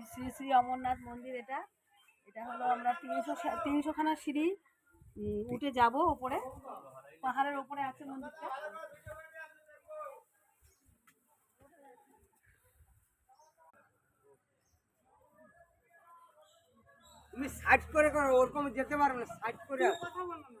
এই শ্রী শ্রী অমরনাথ মন্দির এটা। এটা হলো আমরা তিনশো তিনশোখানা সিঁড়ি উম, উঠে যাব ওপরে। পাহাড়ের ওপরে আছে মন্দিরটা। তুমি সাইড করে করো ওরকম যেতে পারবে না সাইড করে। কথা বলো না।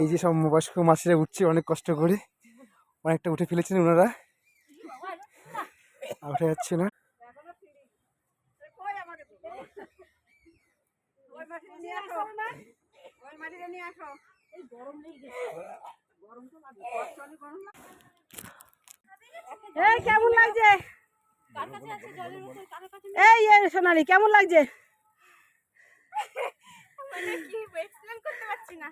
এই যে সব বয়স্ক মাসিরা উঠছে অনেক কষ্ট করে। অনেকটা উঠে ফেলেছেন ওনারা উঠে যাচ্ছে না। কেমন লাগছে? কার কাছে আছে? জলের বোতল কার কাছে এই এই সোনালি কেমন লাগছে? মানে কি এক্সপ্লেন করতে পারছি না।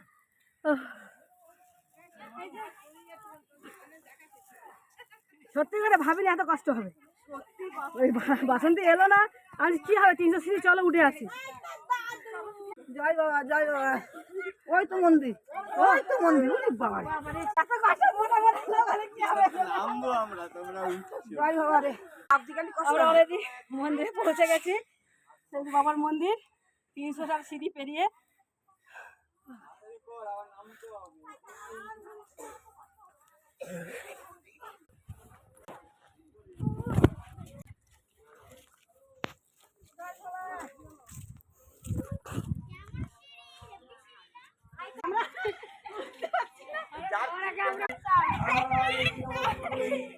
সত্যি করে ভাবিনি এত কষ্ট হবে। ওই বাসন্তী এলো না আমি কি হবে তিনশো সিঁড়ি চলো উঠে আসি জয় বাবা জয় বাবা। ওই তো মন্দির ওই তো মন্দির ওই বাবা হবে? জয় বাবা রে আমরা মন্দিরে পৌঁছে গেছি। বাবার মন্দির। তিনশোটা সিঁড়ি পেরিয়ে নারায়ণী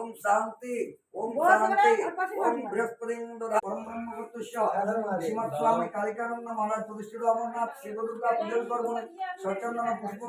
শান্তি शांति ओम शांति ओम बृहस्पति বৃহস্পতি स्वामी শ্রীমৎ স্বামী কালিকানন্দ মহারাজ প্রতিষ্ঠিত অমরনাথ पूजन পূজন কর্মণে पुष्प পুষ্প